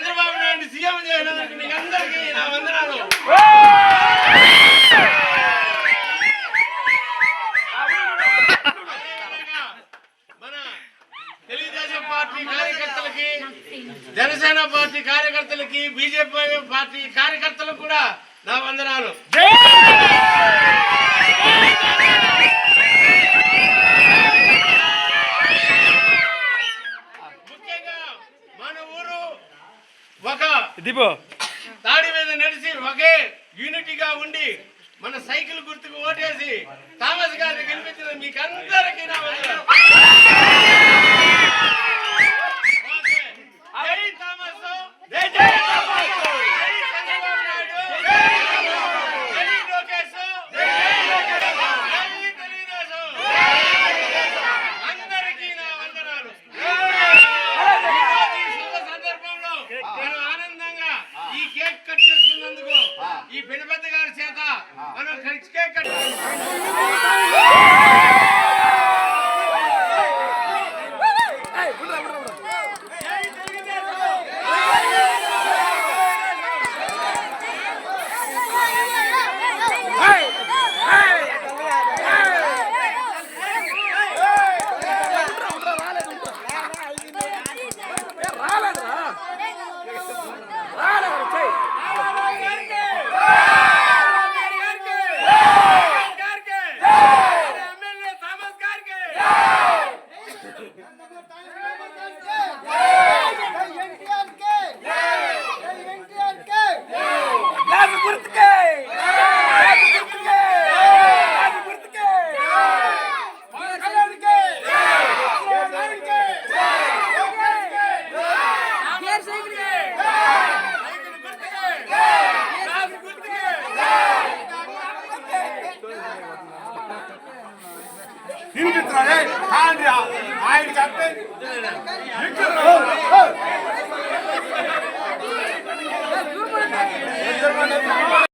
Chandrababu Naidu CM చేయడానికి అందరికీ నా వందనాలు. తెలుగుదేశం పార్టీ కార్యకర్తలకి జనసేన పార్టీ కార్యకర్తలకి బీజేపీ పార్టీ కార్యకర్తలకు కూడా నా వందనాలు. దీపో దాడి మీద నడిచి ఒకే యూనిటీగా ఉండి మన సైకిల్ గుర్తుకు ఓటేసి థామస్ గారిని గెలిపించిన మీకు అందరికీ నా వందనాలు. అందరికీ నా వందనాలు. సందర్భంలో ఈ కేక్ కట్ చేసుకున్నందుకు ఈ పెద్దపెద్ద గారి చేత మనం కేక్ కట్ ఆయన